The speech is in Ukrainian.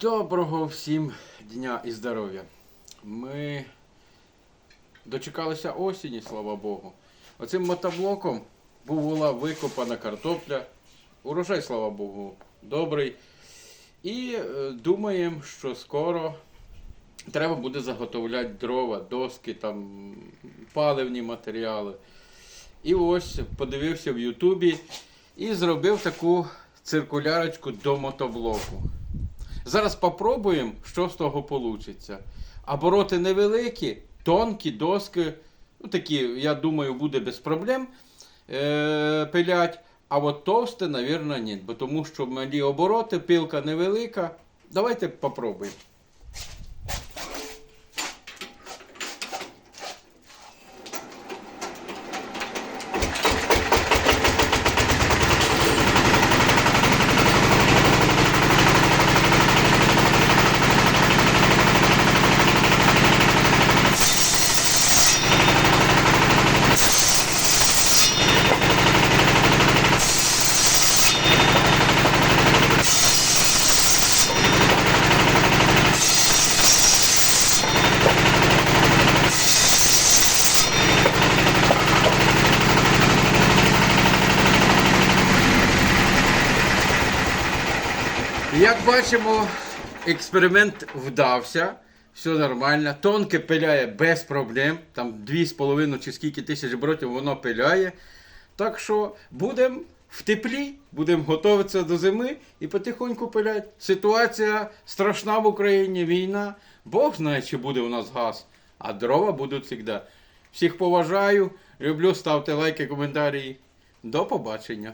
Доброго всім дня і здоров'я. Ми дочекалися осені, слава Богу. Оцим мотоблоком була викопана картопля. Урожай, слава Богу, добрий. І е, думаємо, що скоро треба буде заготовляти дрова, доски, там, паливні матеріали. І ось подивився в Ютубі і зробив таку циркулярочку до мотоблоку. Зараз попробуємо, що з того вийде. Обороти невеликі, тонкі доски. Ну, такі, я думаю, буде без проблем е- пилять. А от товсте, мабуть, ні. Бо тому що малі обороти, пилка невелика. Давайте попробуємо. Як бачимо, експеримент вдався. Все нормально. Тонке пиляє без проблем. Там 2,5 чи скільки тисяч оборотів воно пиляє. Так що будемо в теплі, будемо готуватися до зими і потихоньку пилять. Ситуація страшна в Україні, війна. Бог знає, чи буде у нас газ, а дрова будуть завжди. Всіх поважаю, люблю, ставте лайки, коментарі. До побачення.